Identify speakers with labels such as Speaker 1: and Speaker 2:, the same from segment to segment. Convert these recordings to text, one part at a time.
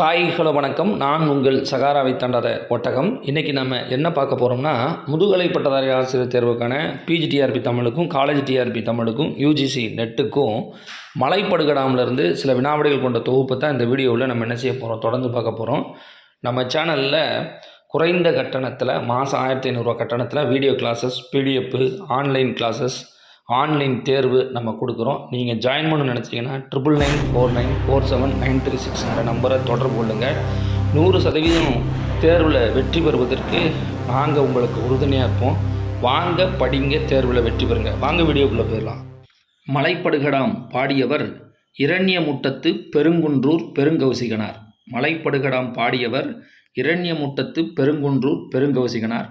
Speaker 1: Hi hello வணக்கம். நான் உங்கள் சகாராவை தண்டாத ஒட்டகம். இன்றைக்கி நம்ம என்ன பார்க்க போகிறோம்னா முதுகலை பட்டதாரி ஆசிரியர் தேர்வுக்கான பிஜிடிஆர்பி தமிழுக்கும் காலேஜ் டிஆர்பி தமிழுக்கும் யூஜிசி நெட்டுக்கும் மலைப்படுகடாமிலிருந்து சில வினாவிடைகள் கொண்ட தொகுப்பு தான் இந்த வீடியோவில் நம்ம என்ன செய்ய போகிறோம் தொடர்ந்து பார்க்க போகிறோம் நம்ம சேனலில் குறைந்த கட்டணத்தில் மாதம் ஆயிரத்தி ஐநூறுரூவா கட்டணத்தில் video classes PDF online classes online தேர்வு நம்ம கொடுக்குறோம். நீங்கள் ஜாயின் பண்ண நினச்சிங்கன்னா triple nine four nine four seven nine three சிக்ஸ்ங்கிற நம்பரை தொடர்பு கொள்ளுங்கள் நூறு சதவீதம் தேர்வில் வெற்றி பெறுவதற்கு நாங்கள் உங்களுக்கு உறுதுணையாக இருப்போம். வாங்க படிங்க தேர்வில் வெற்றி பெறுங்க. வாங்க வீடியோக்குள்ளே போயிடலாம். மலைப்படுகடாம் பாடியவர் இரண்யமுட்டத்து பெருங்குன்றூர் பெருங்கௌசிகனார். மலைப்படுகடாம் பாடியவர் இரண்யமுட்டத்து பெருங்குன்றூர் பெருங்கௌசிகனார்.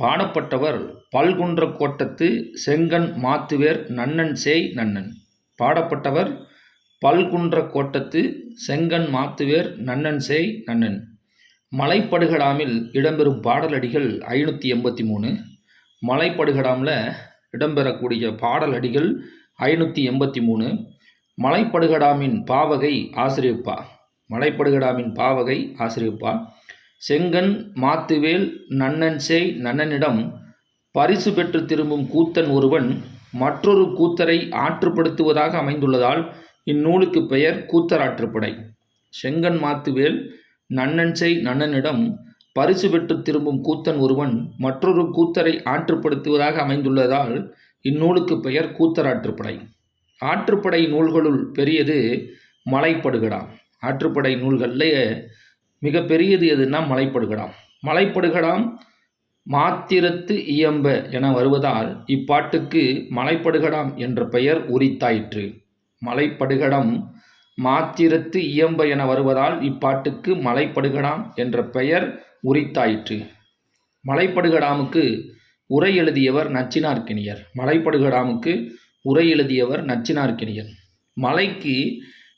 Speaker 1: பாடப்பட்டவர் பல்குன்ற கோட்டத்து செங்கன் மாத்துவேர் நன்னன் சேய் நன்னன். பாடப்பட்டவர் பல்குன்ற கோட்டத்து செங்கன் மாத்துவேர் நன்னன் சேய் நன்னன். மலைப்படுகடாமில் இடம்பெறும் பாடலடிகள் ஐநூற்றி எண்பத்தி மூணு. மலைப்படுகடாமில் இடம்பெறக்கூடிய பாடலடிகள் ஐநூற்றி எண்பத்தி மூணு. மலைப்படுகடாமின் பாவகை ஆசிரியப்பா. மலைப்படுகடாமின் பாவகை ஆசிரியப்பா. செங்கன் மாத்துவேல் நன்னன் சேய் நன்னனிடம் பரிசு பெற்று திரும்பும் கூத்தன் ஒருவன் மற்றொரு கூத்தரை ஆற்றுப்படுத்துவதாக அமைந்துள்ளதால் இந்நூலுக்கு பெயர் கூத்தராற்றுப்படை செங்கன் மாத்துவேல் நன்னன் செய் நன்னனிடம் பரிசு பெற்று திரும்பும் கூத்தன் ஒருவன் மற்றொரு கூத்தரை ஆற்றுப்படுத்துவதாக அமைந்துள்ளதால் இந்நூலுக்கு பெயர் கூத்தராற்றுப்படை ஆற்றுப்படை. நூல்களுள் பெரியது மலைப்படுகடா. ஆற்றுப்படை நூல்களிலேயே மிகப்பெரியது எதுன்னா மலைப்படுகடாம். மலைப்படுகடாம் மாத்திரத்து இயம்ப என வருவதால் இப்பாட்டுக்கு மலைப்படுகடாம் என்ற பெயர் உரித்தாயிற்று. மலைப்படுகடம் மாத்திரத்து இயம்ப என வருவதால் இப்பாட்டுக்கு மலைப்படுகடாம் என்ற பெயர் உரித்தாயிற்று. மலைப்படுகடாமுக்கு உரை எழுதியவர் நச்சினார்க்கினியர். மலைப்படுகடாமுக்கு உரை எழுதியவர் நச்சினார்க்கினியர். மலைக்கு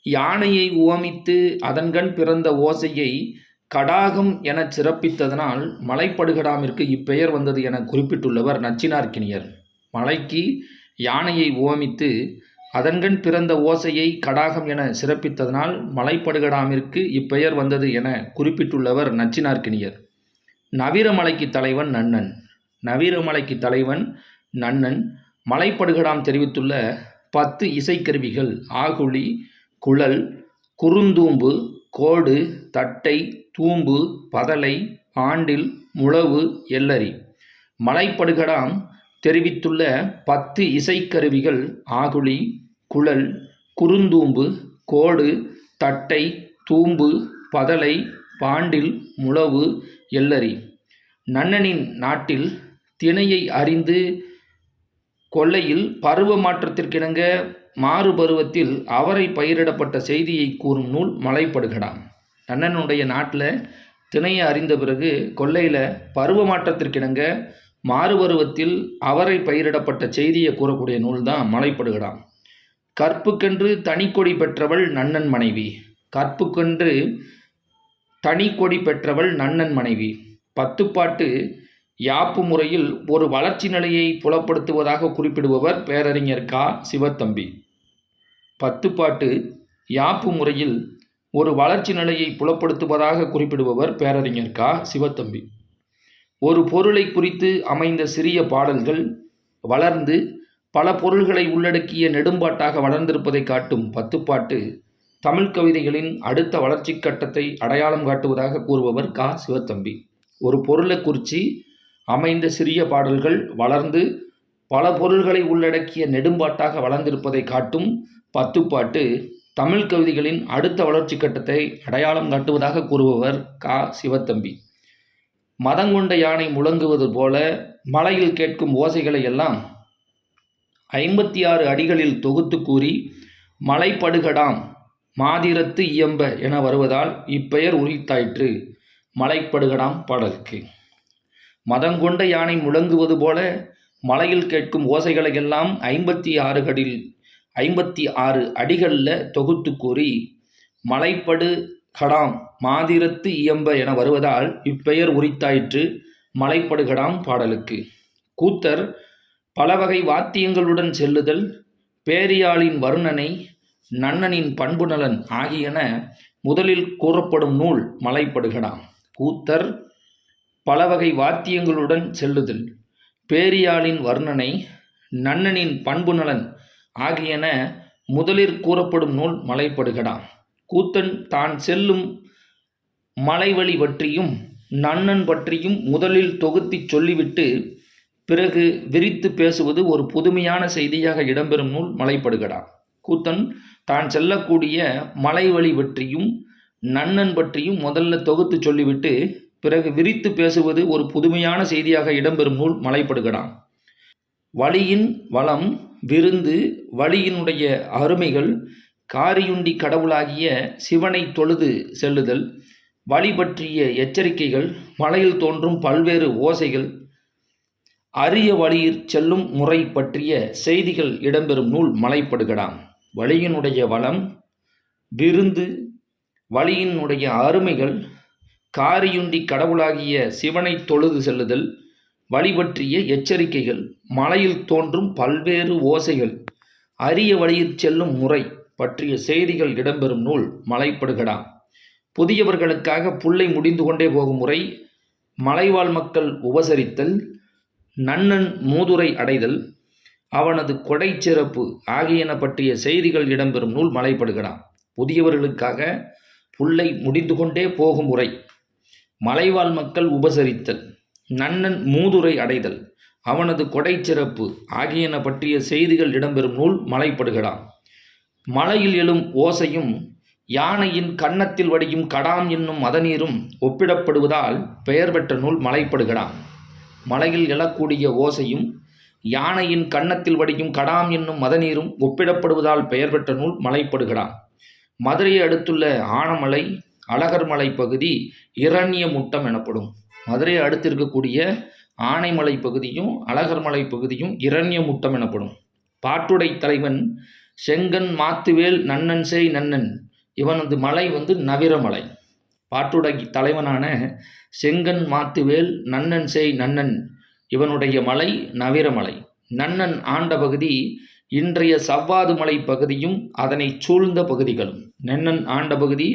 Speaker 1: யானையை உவமித்து அதன்கண் பிறந்த ஓசையை கடாகம் எனச் சிறப்பித்ததனால் மலைப்படுகடாமிற்கு இப்பெயர் வந்தது என குறிப்பிட்டுள்ளவர் நச்சினார்க்கினியர் மலைக்கு யானையை உவமித்து அதன்கண் பிறந்த ஓசையை கடாகம் என சிறப்பித்ததனால் மலைப்படுகடாமிற்கு இப்பெயர் வந்தது என குறிப்பிட்டுள்ளவர் நச்சினார்க்கினியர் நவீரமலைக்கு தலைவன் நன்னன். நவீரமலைக்கு தலைவன் நன்னன் மலைப்படுகடாம் தெரிவித்துள்ள பத்து இசைக்கருவிகள் ஆகுழி குழல் குறுந்தூம்பு கோடு தட்டை தூம்பு பதலை ஆண்டில் முழவு எல்லரி மலைப்படுகடாம் தெரிவித்துள்ள பத்து இசைக்கருவிகள் ஆகுழி குழல் குறுந்தூம்பு கோடு தட்டை தூம்பு பதலை பாண்டில் முழவு எல்லரி நன்னனின் நாட்டில் திணையை அறிந்து கொல்லையில் பருவ மாற்றத்திற்கிணங்க மாறு பருவத்தில் அவரை பயிரிடப்பட்ட செய்தியை கூறும் நூல் மலைப்படுகடாம். நன்னனுடைய நாட்டில் திணையை அறிந்த பிறகு கொல்லையில் பருவ மாற்றத்திற்கிணங்க மாறு பருவத்தில் அவரை பயிரிடப்பட்ட செய்தியை கூறக்கூடிய நூல் தான் மலைப்படுகடாம். கற்புக்கென்று தனிக்கொடி பெற்றவள் நன்னன் மனைவி. கற்புக்கென்று தனிக்கொடி பெற்றவள் நன்னன் மனைவி. பத்துப்பாட்டு யாப்பு முறையில் ஒரு வளர்ச்சி நிலையை புலப்படுத்துவதாக குறிப்பிடுபவர் பேரறிஞர் கா. சிவத்தம்பி. பத்துப்பாட்டு யாப்பு முறையில் ஒரு வளர்ச்சி நிலையை புலப்படுத்துவதாக குறிப்பிடுபவர் பேரறிஞர் கா. சிவத்தம்பி. ஒரு பொருளை குறித்து அமைந்த சிறிய பாடல்கள் வளர்ந்து பல பொருள்களை உள்ளடக்கிய நெடும்பாட்டாக வளர்ந்திருப்பதை காட்டும் பத்துப்பாட்டு தமிழ் கவிதைகளின் அடுத்த வளர்ச்சி கட்டத்தை அடையாளம் காட்டுவதாக கூறுபவர் கா. சிவத்தம்பி. ஒரு பொருளை குறித்து அமைந்த சிறிய பாடல்கள் வளர்ந்து பல பொருள்களை உள்ளடக்கிய நெடும்பாட்டாக வளர்ந்திருப்பதை காட்டும் பத்துப்பாட்டு தமிழ் கவிதைகளின் அடுத்த வளர்ச்சி கட்டத்தை அடையாளம் காட்டுவதாக கூறுபவர் கா. சிவத்தம்பி. மதங்கொண்ட யானை முழங்குவது போல மலையில் கேட்கும் ஓசைகளை எல்லாம் ஐம்பத்தி ஆறு அடிகளில் தொகுத்து கூறி மலைப்படுகடாம் மாதிரத்து இயம்ப என வருவதால் இப்பெயர் உரித்தாயிற்று. மலைப்படுகடாம் பாடலுக்கு. மதங்கொண்ட யானை முழங்குவது போல மலையில் கேட்கும் ஓசைகளையெல்லாம் ஐம்பத்தி ஆறுகளில் ஐம்பத்தி ஆறு அடிகளில் தொகுத்து கூறி மலைப்படு கடாம் மாதிரத்து இயம்ப என வருவதால் இப்பெயர் உரித்தாயிற்று மலைப்படுகடாம் பாடலுக்கு. கூத்தர் பல வகை வாத்தியங்களுடன் செல்லுதல் பேரியாளின் வருணனை நன்னனின் பண்புநலன் ஆகியன முதலில் கூறப்படும் நூல் மலைப்படுகடாம் கூத்தர் பலவகை வாத்தியங்களுடன் செல்லுதல் பேரியாளின் வர்ணனை நன்னனின் பண்பு நலன் ஆகியன முதலில் கூறப்படும் நூல் மலைப்படுகடா. கூத்தன் தான் செல்லும் மலைவழி பற்றியும் நன்னன் பற்றியும் முதலில் தொகுத்திச் சொல்லிவிட்டு பிறகு விரித்து பேசுவது ஒரு புதுமையான செய்தியாக இடம்பெறும் நூல் மலைப்படுகடா. கூத்தன் தான் செல்லக்கூடிய மலைவழி பற்றியும் நன்னன் பற்றியும் முதல்ல தொகுத்து சொல்லிவிட்டு பிறகு விரித்து பேசுவது ஒரு புதுமையான செய்தியாக இடம்பெறும் நூல் மலைப்படுகடாம். வழியின் வளம் விருந்து வழியினுடைய அருமைகள் காரியுண்டி கடவுளாகிய சிவனை தொழுது செல்லுதல் வழி பற்றிய எச்சரிக்கைகள் மலையில் தோன்றும் பல்வேறு ஓசைகள் அரிய வழியில் செல்லும் முறை பற்றிய செய்திகள் இடம்பெறும் நூல் மலைப்படுகடாம். வழியினுடைய வளம் விருந்து வழியினுடைய அருமைகள் காரியுண்டி கடவுளாகிய சிவனை தொழுது செல்லுதல் வழிபற்றிய எச்சரிக்கைகள் மலையில் தோன்றும் பல்வேறு ஓசைகள் அரிய வழியில் செல்லும் முறை பற்றிய செய்திகள் இடம்பெறும் நூல் மலைப்படுகடாம் புதியவர்களுக்காக புல்லை முடிந்து கொண்டே போகும் முறை மலைவாழ் மக்கள் உபசரித்தல் நன்னன் மூதுரை அடைதல் அவனது கொடை சிறப்பு ஆகியன பற்றிய செய்திகள் இடம்பெறும் நூல் மலைப்படுகடாம் புதியவர்களுக்காக புல்லை முடிந்து கொண்டே போகும் முறை மலைவாழ் மக்கள் உபசரித்தல் நன்னன் மூதுரை அடைதல் அவனது கொடை சிறப்பு ஆகியன பற்றிய செய்திகள் இடம்பெறும் நூல் மலைப்படுகிறான் மலையில் எழும் ஓசையும் யானையின் கன்னத்தில் வடியும் கடாம் என்னும் மதநீரும் ஒப்பிடப்படுவதால் பெயர் பெற்ற நூல் மலைப்படுகிறான் மலையில் எழக்கூடிய ஓசையும் யானையின் கன்னத்தில் வடியும் கடாம் என்னும் மதநீரும் ஒப்பிடப்படுவதால் பெயர் பெற்ற நூல் மலைப்படுகிறான் மதுரையை அடுத்துள்ள ஆனமலை அழகர்மலை பகுதி இரண்ய முட்டம் எனப்படும். மதுரையை அடுத்து இருக்கக்கூடிய ஆனைமலை பகுதியும் அழகர்மலை பகுதியும் இரண்ய முட்டம் எனப்படும். பாட்டுடை தலைவன் செங்கன் மாத்துவேல் நன்னன் செய் நன்னன். இவனது மலை வந்து நவிரமலை. பாட்டுடை தலைவனான செங்கன் மாத்துவேல் நன்னன் செய் நன்னன். இவனுடைய மலை நவிரமலை. நன்னன் ஆண்ட பகுதி இன்றைய சவ்வாது மலை பகுதியும் அதனை சூழ்ந்த பகுதிகளும். நன்னன் ஆண்ட பகுதி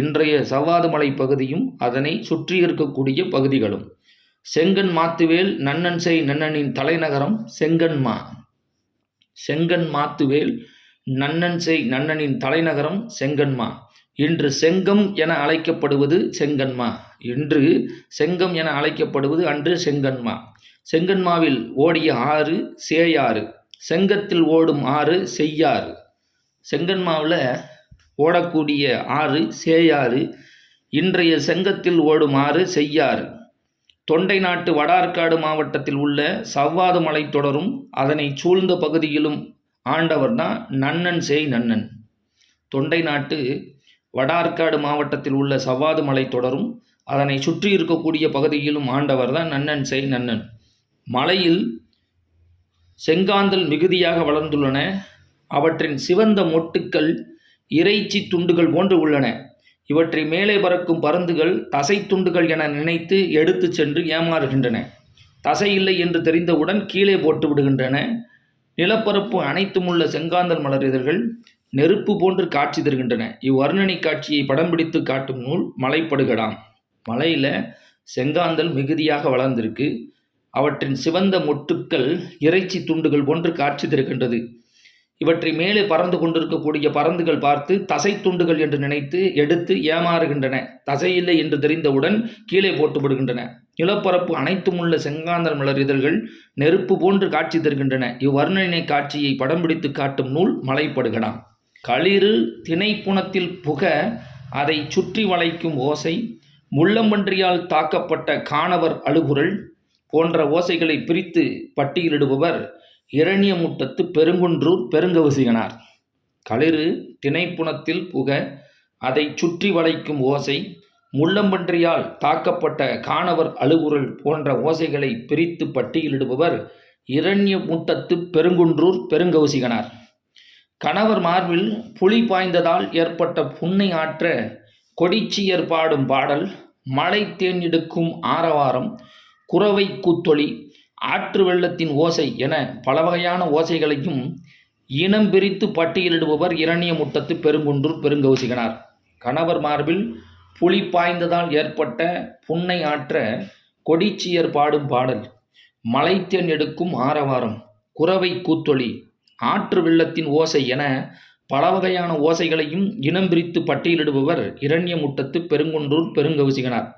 Speaker 1: இன்றைய சவ்வாது மலை பகுதியும் அதனை சுற்றி இருக்கக்கூடிய பகுதிகளும். செங்கன் மாத்துவேல் நன்னன் செய் நன்னனின் தலைநகரம் செங்கன்மா செங்கன் மாத்துவேல் நன்னன் செய் நன்னனின் தலைநகரம் செங்கன்மா இன்று செங்கம் என அழைக்கப்படுவது செங்கன்மா இன்று செங்கம் என அழைக்கப்படுவது அன்று செங்கன்மா செங்கன்மாவில் ஓடிய ஆறு சேயாறு. செங்கத்தில் ஓடும் ஆறு செய்யாறு. செங்கன்மாவில் ஓடக்கூடிய ஆறு சேயாறு. இன்றைய செங்கத்தில் ஓடும் ஆறு செய்யாறு. தொண்டை நாட்டு வடார்காடு மாவட்டத்தில் உள்ள சவ்வாது மலை தொடரும் அதனை சூழ்ந்த பகுதியிலும் ஆண்டவர் தான் நன்னன் செய் நன்னன். தொண்டை நாட்டு வடார்காடு மாவட்டத்தில் உள்ள சவ்வாது மலை தொடரும் அதனை சுற்றி இருக்கக்கூடிய பகுதியிலும் ஆண்டவர் தான் நன்னன் செய் நன்னன். மலையில் செங்காந்தல் மிகுதியாக வளர்ந்துள்ளன. அவற்றின் சிவந்த மொட்டுக்கள் இறைச்சி துண்டுகள் போன்று உள்ளன. இவற்றை மேலே பறக்கும் பருந்துகள் தசை துண்டுகள் என நினைத்து எடுத்து சென்று ஏமாறுகின்றன. தசை இல்லை என்று தெரிந்தவுடன் கீழே போட்டு விடுகின்றன. நிலப்பரப்பு அனைத்தும் உள்ள செங்காந்தல் மலர் இதழ்கள் நெருப்பு போன்று காட்சி தருகின்றன. இவ்வர்ணனை காட்சியை படம் பிடித்து காட்டும் நூல் மலைப்படுகடாம். மலையில் செங்காந்தல் மிகுதியாக வளர்ந்திருக்கு. அவற்றின் சிவந்த மொட்டுக்கள் இறைச்சி துண்டுகள் போன்று காட்சி தருகின்றது இவற்றை மேலே பறந்து கொண்டிருக்கக்கூடிய பறந்துகள் பார்த்து தசை துண்டுகள் என்று நினைத்து எடுத்து ஏமாறுகின்றன. தசையில்லை என்று தெரிந்தவுடன் கீழே போட்டுவிடுகின்றன. நிலப்பரப்பு அனைத்தும் உள்ள செங்காந்தல் மலர் இதழ்கள் நெருப்பு போன்று காட்சி தருகின்றன இவ்வர்ணனை காட்சியை படம் பிடித்து காட்டும் நூல் மலைப்படுகலாம் களிறு திணைப்புணத்தில் புக அதை சுற்றி வளைக்கும் ஓசை முள்ளம்பன்றியால் தாக்கப்பட்ட காணவர் அழுகுரல் போன்ற ஓசைகளை பிரித்து பட்டியலிடுபவர் இரணியமுட்டத்து பெருங்குன்றூர் பெருங்கவசிகனார். களிறு திணைப்புணத்தில் புக அதை சுற்றி வளைக்கும் ஓசை முள்ளம்பன்றியால் தாக்கப்பட்ட காணவர் அழுகுரல் போன்ற ஓசைகளை பிரித்து பட்டியலிடுபவர் இரண்ய முட்டத்து பெருங்குன்றூர் பெருங்கௌசிகனார் கணவர் மார்பில் புலி பாய்ந்ததால் ஏற்பட்ட புண்ணை ஆற்ற கொடிச்சியர் பாடும் பாடல் மழை தேன் எடுக்கும் ஆரவாரம் குறவை கூத்தொளி ஆற்று வெள்ளத்தின் ஓசை என பல வகையான ஓசைகளையும் இனம் பிரித்து பட்டியலிடுபவர் இரணிய முட்டத்து பெருங்குன்றூர் பெருங்கௌசிகனார். கணவர் மார்பில் புலி பாய்ந்ததால் ஏற்பட்ட புன்னை ஆற்ற கொடிச்சியர் பாடும் பாடல் மலைத்தேன் எடுக்கும் ஆரவாரம் குறவை கூத்தொளி ஆற்று வெள்ளத்தின் ஓசை என பல வகையான ஓசைகளையும் இனம் பிரித்து பட்டியலிடுபவர் இரண்யமுட்டத்து பெருங்குன்றூர் பெருங்கவுசிகனார்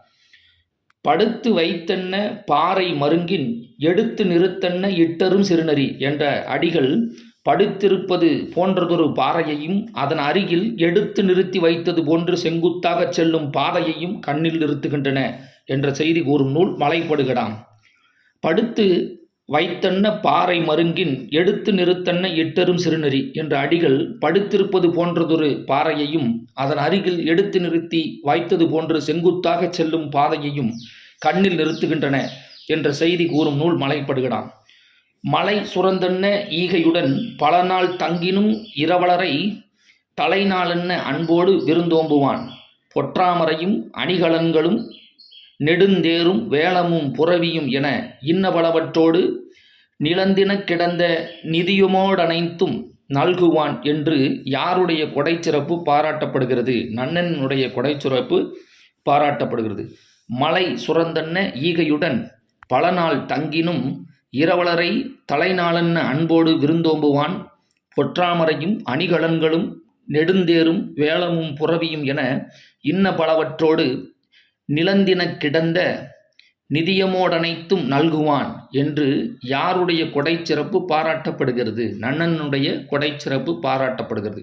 Speaker 1: படுத்து வைத்தென்ன பாறை மருங்கின் எடுத்து நிறுத்தென்ன இட்டரும் சிறுநரி என்ற அடிகள் படுத்திருப்பது போன்றதொரு பாறையையும் அதன் அருகில் எடுத்து நிறுத்தி வைத்தது போன்று செங்குத்தாகச் செல்லும் பாதையையும் கண்ணில் நிறுத்துகின்றன என்ற செய்தி கூறும் நூல் மலைப்படுகடாம். படுத்து வைத்தன்ன பாறை மருங்கின் எடுத்து நிறுத்தன்ன எட்டரும் சிறுநெறி என்ற அடிகள் படுத்திருப்பது போன்றதொரு பாறையையும் அதன் அருகில் எடுத்து நிறுத்தி வைத்தது போன்று செங்குத்தாகச் செல்லும் பாதையையும் கண்ணில் நிறுத்துகின்றன என்ற செய்தி கூறும் நூல் மலைப்படுகிறான். மலை சுரந்தன்ன ஈகையுடன் பல நாள் தங்கினும் இரவலரை தலைநாளென்ன அன்போடு விருந்தோம்புவான். பொற்றாமரையும் அணிகலன்களும் நெடுந்தேரும் வேளமும் புறவியும் என இன்னபலவற்றோடு நிலந்தினக் கிடந்த நிதியுமோடனைத்தும் நல்குவான் என்று யாருடைய கொடைச்சிறப்பு பாராட்டப்படுகிறது? நன்னனுடைய கொடைச்சிறப்பு பாராட்டப்படுகிறது. மலை சுரந்தன்ன ஈகையுடன் பல நாள் தங்கினும் இரவலரை தலைநாளன்ன அன்போடு விருந்தோம்புவான். பொற்றாமரையும் அணிகலன்களும் நெடுந்தேரும் வேளமும் புறவியும் என இன்ன பலவற்றோடு நிலந்தினக் கிடந்த நிதியமோடனைத்தும் நல்குவான் என்று யாருடைய கொடைச்சிறப்பு பாராட்டப்படுகிறது? நன்னனுடைய கொடைச்சிறப்பு பாராட்டப்படுகிறது.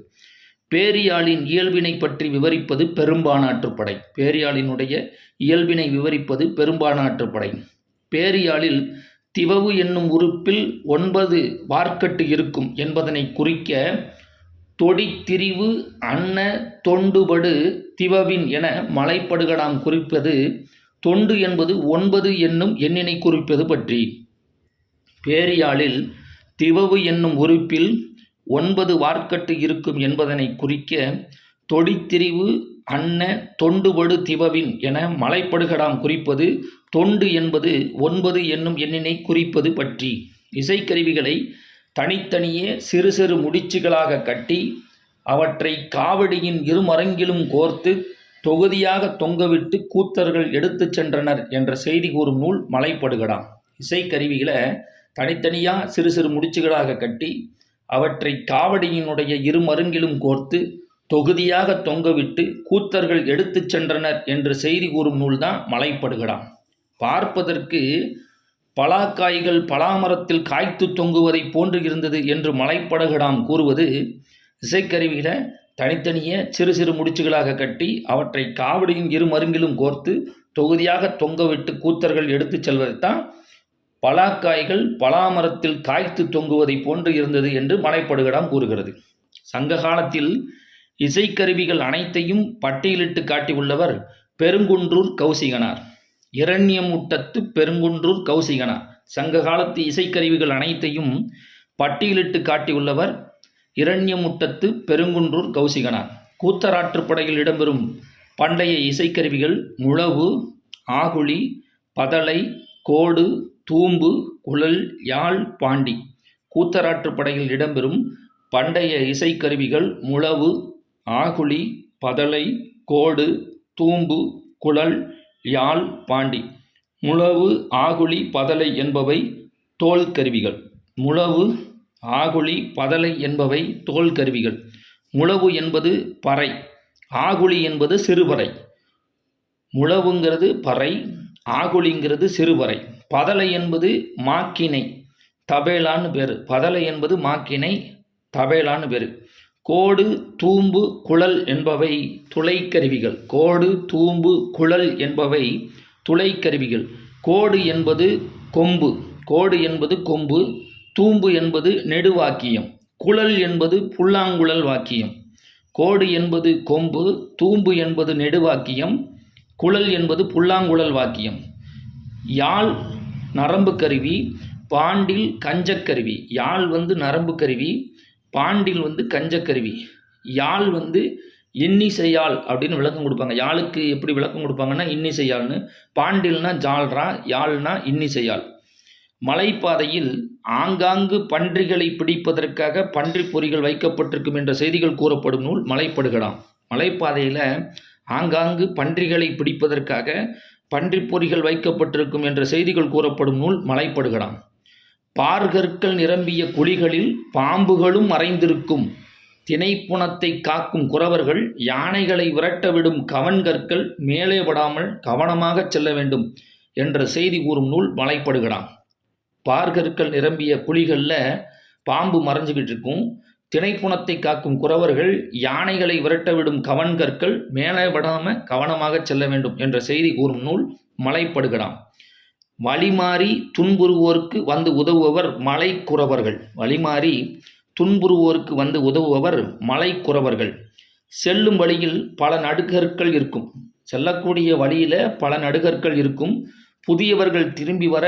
Speaker 1: பேரியாளின் இயல்பினை பற்றி விவரிப்பது பெரும்பானாற்றுப்படை பேரியாளினுடைய இயல்பினை விவரிப்பது பெரும்பானாற்றுப்படை பேரியாளில் திவவு என்னும் உறுப்பில் ஒன்பது வார்க்கட்டு இருக்கும் என்பதனை குறிக்க தொடித்திரிவு அன்ன தொண்டுபடு திவவின் என மலைப்படுகடாம் குறிப்பது தொண்டு என்பது ஒன்பது என்னும் எண்ணினை குறிப்பது பற்றி. பேரியாளில் திவவு என்னும் உறுப்பில் ஒன்பது வார்க்கட்டு இருக்கும் என்பதனை குறிக்க தொடித்திரிவு அன்ன தொண்டுபடு திவவின் என மலைப்படுகடாம் குறிப்பது தொண்டு என்பது ஒன்பது என்னும் எண்ணினை குறிப்பது பற்றி. இசைக்கருவிகளை தனித்தனியே சிறு சிறு முடிச்சுகளாக கட்டி அவற்றை காவடியின் இருமரங்கிலும் கோர்த்து தொகுதியாக தொங்கவிட்டு கூத்தர்கள் எடுத்துச் சென்றனர் என்ற செய்தி கூறும் நூல் மலைப்படுகடாம். இசைக்கருவிகளை தனித்தனியாக சிறு சிறு முடிச்சுகளாக கட்டி அவற்றை காவடியினுடைய இருமருங்கிலும் கோர்த்து தொகுதியாக தொங்கவிட்டு கூத்தர்கள் எடுத்து சென்றனர் என்று செய்தி கூறும் நூல் தான் மலைப்படுகடாம். பார்ப்பதற்கு பலாக்காய்கள் பலாமரத்தில் காய்த்து தொங்குவதைப் போன்று இருந்தது என்று மலைப்படுகடாம் கூறுவது இசைக்கருவிகளை தனித்தனியே சிறு சிறு முடிச்சுகளாக கட்டி அவற்றை காவடியின் இரு மருங்கிலும் கோர்த்து தொகுதியாக தொங்கவிட்டு கூத்தர்கள் எடுத்துச் செல்வதைத்தான் பலாக்காய்கள் பலாமரத்தில் காய்த்து தொங்குவதை போன்று இருந்தது என்று மலைப்படுகடாம் கூறுகிறது. சங்க காலத்தில் இசைக்கருவிகள் அனைத்தையும் பட்டியலிட்டு காட்டியுள்ளவர் பெருங்குன்றூர் கௌசிகனார். இரண்யமுட்டத்து பெருங்குன்றூர் கௌசிகனார். சங்க காலத்து இசைக்கருவிகள் அனைத்தையும் பட்டியலிட்டு காட்டியுள்ளவர் இரண்யமுட்டத்து பெருங்குன்றூர் கௌசிகனார். கூத்தராற்றுப்படையில் இடம்பெறும் பண்டைய இசைக்கருவிகள் முழவு ஆகுளி பதலை கோடு தூம்பு குழல் யாழ் பாண்டி. கூத்தராற்றுப்படையில் இடம்பெறும் பண்டைய இசைக்கருவிகள் முழவு ஆகுழி பதலை கோடு தூம்பு குழல் யாழ் பாண்டி. முழவு ஆகுழி பதலை என்பவை தோல் கருவிகள் முழவு ஆகுழி பதலை என்பவை தோல் கருவிகள். முழவு என்பது பறை ஆகுழி என்பது சிறுபறை. முழவுங்கிறது பறை ஆகுழிங்கிறது சிறுபறை. பதலை என்பது மாக்கினை தபேலான்னு பேர். பதலை என்பது மாக்கினை தபேலான்னு பேர். கோடு தூம்பு குழல் என்பவை துளைக்கருவிகள். கோடு தூம்பு குழல் என்பவை துளைக்கருவிகள். கோடு என்பது கொம்பு. கோடு என்பது கொம்பு தூம்பு என்பது நெடுவாக்கியம் குழல் என்பது புல்லாங்குழல் வாக்கியம். கோடு என்பது கொம்பு தூம்பு என்பது நெடுவாக்கியம் குழல் என்பது புல்லாங்குழல் வாக்கியம். யாழ் நரம்பு கருவி பாண்டில் கஞ்சக்கருவி யாழ் வந்து நரம்பு கருவி பாண்டில் வந்து கஞ்சக்கருவி யாழ் வந்து இன்னிசையாழ் அப்படின்னு விளக்கம் கொடுப்பாங்க. யாழுக்கு எப்படி விளக்கம் கொடுப்பாங்கன்னா இன்னிசையாழ்னு பாண்டில்னா ஜால்ரா யாழ்னா இன்னிசையாழ் மலைப்பாதையில் ஆங்காங்கு பன்றிகளை பிடிப்பதற்காக பன்றி பொறிகள் வைக்கப்பட்டிருக்கும் என்ற செய்திகள் கூறப்படும் நூல் மலைப்படுகடாம். மலைப்பாதையில் ஆங்காங்கு பன்றிகளை பிடிப்பதற்காக பன்றி பொறிகள் வைக்கப்பட்டிருக்கும் என்ற செய்திகள் கூறப்படும் நூல் மலைப்படுகடாம். பார்கற்கள் நிரம்பிய குழிகளில் பாம்புகளும் மறைந்திருக்கும். திணைப்புணத்தை காக்கும் குறவர்கள் யானைகளை விரட்டவிடும் கவன்கற்கள் மேலே படாமல் கவனமாகச் செல்ல வேண்டும் என்ற செய்தி கூறும் நூல் மலைப்படுகடாம். பார்கற்கள் நிரம்பிய குழிகளில் பாம்பு மறைஞ்சிக்கிட்டு இருக்கும் திணைப்புணத்தை காக்கும் குறவர்கள் யானைகளை விரட்டவிடும் கவன்கற்கள் மேலே விடாமல் கவனமாக செல்ல வேண்டும் என்ற செய்தி கூறும் நூல் மலைப்படுகடாம். வழிமாறி துன்புறுவோருக்கு வந்து உதவுபவர் மலைக்குறவர்கள். வழிமாறி துன்புறுவோருக்கு வந்து உதவுபவர் மலைக்குறவர்கள். செல்லும் வழியில் பல நடுகற்கள் இருக்கும். செல்லக்கூடிய வழியில் பல நடுகற்கள் இருக்கும். புதியவர்கள் திரும்பி வர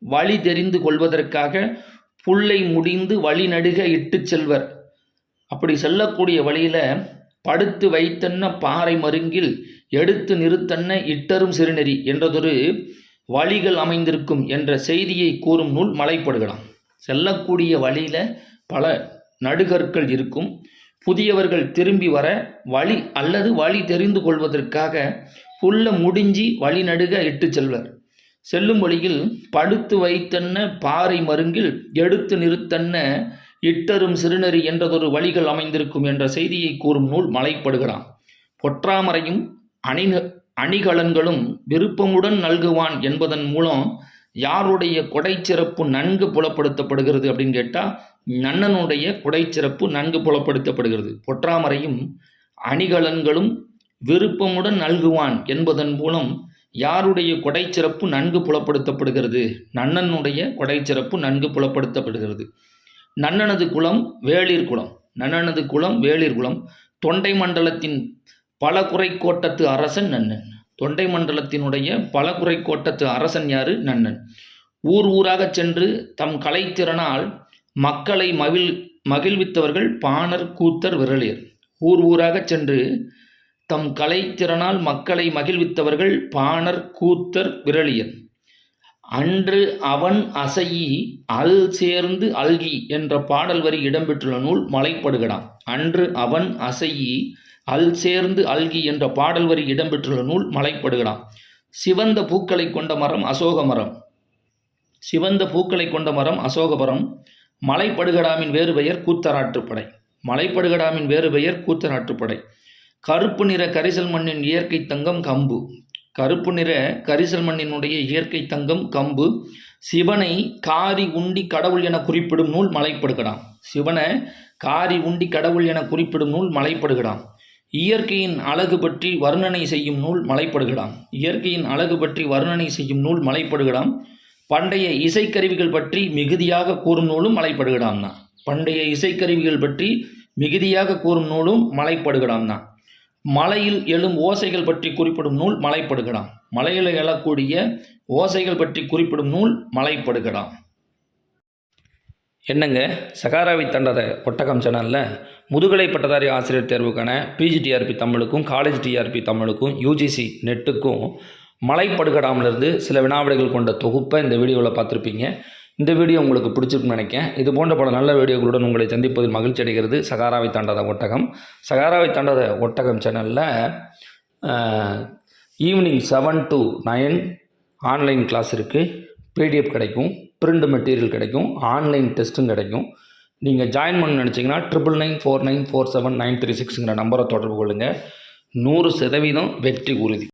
Speaker 1: வழி தெரிந்து கொள்வதற்காக புல்லை முடிந்து வழி நடுக இட்டுச் செல்வர். அப்படி செல்லக்கூடிய வழியில் படுத்து வைத்தன்ன பாறை மருங்கில் எடுத்து நிறுத்தன்ன இட்டரும் சிறுநெறி என்றதொரு வழிகள் அமைந்திருக்கும் என்ற செய்தியை கூறும் நூல் மலைப்படுகலாம். செல்லக்கூடிய வழியில் பல நடுகற்கள் இருக்கும். புதியவர்கள் திரும்பி வர வழி அல்லது வழி தெரிந்து கொள்வதற்காக புல்ல முடிஞ்சி வழி நடுக இட்டு செல்வர். செல்லும் வழியில் படுத்து வைத்தன்ன பாறை மருங்கில் எடுத்து நிறுத்தன்ன இட்டரும் சிறுநெறி என்றதொரு வழிகள் அமைந்திருக்கும் என்ற செய்தியை கூறும் நூல் மலைப்படுகலாம் பொற்றாமரையும் அணிக அணிகலன்களும் விருப்பமுடன் நல்குவான் என்பதன் மூலம் யாருடைய கொடைச்சிறப்பு நன்கு புலப்படுத்தப்படுகிறது அப்படின்னு கேட்டால் நன்னனுடைய கொடைச்சிறப்பு நன்கு புலப்படுத்தப்படுகிறது. பொற்றாமரையும் அணிகலன்களும் விருப்பமுடன் நல்குவான் என்பதன் மூலம் யாருடைய கொடைச்சிறப்பு நன்கு புலப்படுத்தப்படுகிறது? நன்னனுடைய கொடைச்சிறப்பு நன்கு புலப்படுத்தப்படுகிறது. நன்னனது குலம் வேளிர் குலம். நன்னனது குலம் வேளிர் குலம். தொண்டை மண்டலத்தின் பல கோட்டத்து அரசன் நன்னன். தொண்டை மண்டலத்தினுடைய பல கோட்டத்து அரசன் யாரு? நன்னன். ஊர் ஊராக சென்று தம் கலைத்திறனால் மக்களை மகிழ் மகிழ்வித்தவர்கள் பாணர் கூத்தர் விரலியர். ஊர் ஊராக சென்று தம் கலைத்திறனால் மக்களை மகிழ்வித்தவர்கள் பாணர் கூத்தர் விரளியன் அன்று அவன் அசையி அல் சேர்ந்து அல்கி என்ற பாடல் வரி இடம்பெற்றுள்ள நூல் மலைப்படுகடாம். அன்று அவன் அசையி அல் சேர்ந்து அல்கி என்ற பாடல் வரி இடம்பெற்றுள்ள நூல் மலைப்படுகடாம். சிவந்த பூக்களை கொண்ட மரம் அசோக மரம். சிவந்த பூக்களை கொண்ட மரம் அசோகபுரம் மலைப்படுகடாமின் வேறு பெயர் கூத்தராற்றுப்படை. மலைப்படுகடாமின் வேறு பெயர் கூத்தராற்றுப்படை. கருப்பு நிற கரிசல் மண்ணின் இயற்கை தங்கம் கம்பு. கருப்பு நிற கரிசல் மண்ணினுடைய இயற்கை தங்கம் கம்பு. சிவனை காரி உண்டி கடவுள் என குறிப்பிடும் நூல் மலைப்படுகடாம். சிவனை காரி உண்டி கடவுள் என குறிப்பிடும் நூல் மலைப்படுகிறான் இயற்கையின் அழகு பற்றி வர்ணனை செய்யும் நூல் மலைப்படுகடாம். இயற்கையின் அழகு பற்றி வர்ணனை செய்யும் நூல் மலைப்படுகடாம். பண்டைய இசைக்கருவிகள் பற்றி மிகுதியாக கூறும் நூலும் மலைப்படுகடாம் தான் பண்டைய இசைக்கருவிகள் பற்றி மிகுதியாக கூறும் நூலும் மலைப்படுகடாம் தான் மலையில் எழும் ஓசைகள் பற்றி குறிப்பிடும் நூல் மலைப்படுகடாம். மலையில் எழக்கூடிய ஓசைகள் பற்றி குறிப்பிடும் நூல் மலைப்படுகடாம். என்னங்க? சகாராவி தண்டத ஒட்டகம் சேனலில் முதுகலை பட்டதாரி ஆசிரியர் தேர்வுக்கான பிஜிடிஆர்பி தமிழுக்கும் காலேஜ் டிஆர்பி தமிழுக்கும் யூஜிசி நெட்டுக்கும் மலைப்படுகடாமிலிருந்து சில வினாவிடைகள் கொண்ட தொகுப்பை இந்த வீடியோவில் பார்த்துருப்பீங்க. இந்த வீடியோ உங்களுக்கு பிடிச்சிருக்குன்னு நினைக்கிறேன். இது போன்ற பல நல்ல வீடியோக்களுடன் உங்களை சந்திப்பதில் மகிழ்ச்சி அடைகிறது சகாராவை தாண்டாத ஒட்டகம். சகாராவை தாண்டாத ஒட்டகம் சேனலில் evening seven to nine online class இருக்குது பிடிஎஃப் கிடைக்கும் பிரிண்ட் மெட்டீரியல் கிடைக்கும் ஆன்லைன் டெஸ்ட்டும் கிடைக்கும். நீங்கள் ஜாயின் பண்ண நினச்சிங்கன்னா triple nine four nine four seven nine three சிக்ஸுங்கிற நம்பரை தொடர்பு கொள்ளுங்கள் நூறு சதவீதம் வெற்றி உறுதி.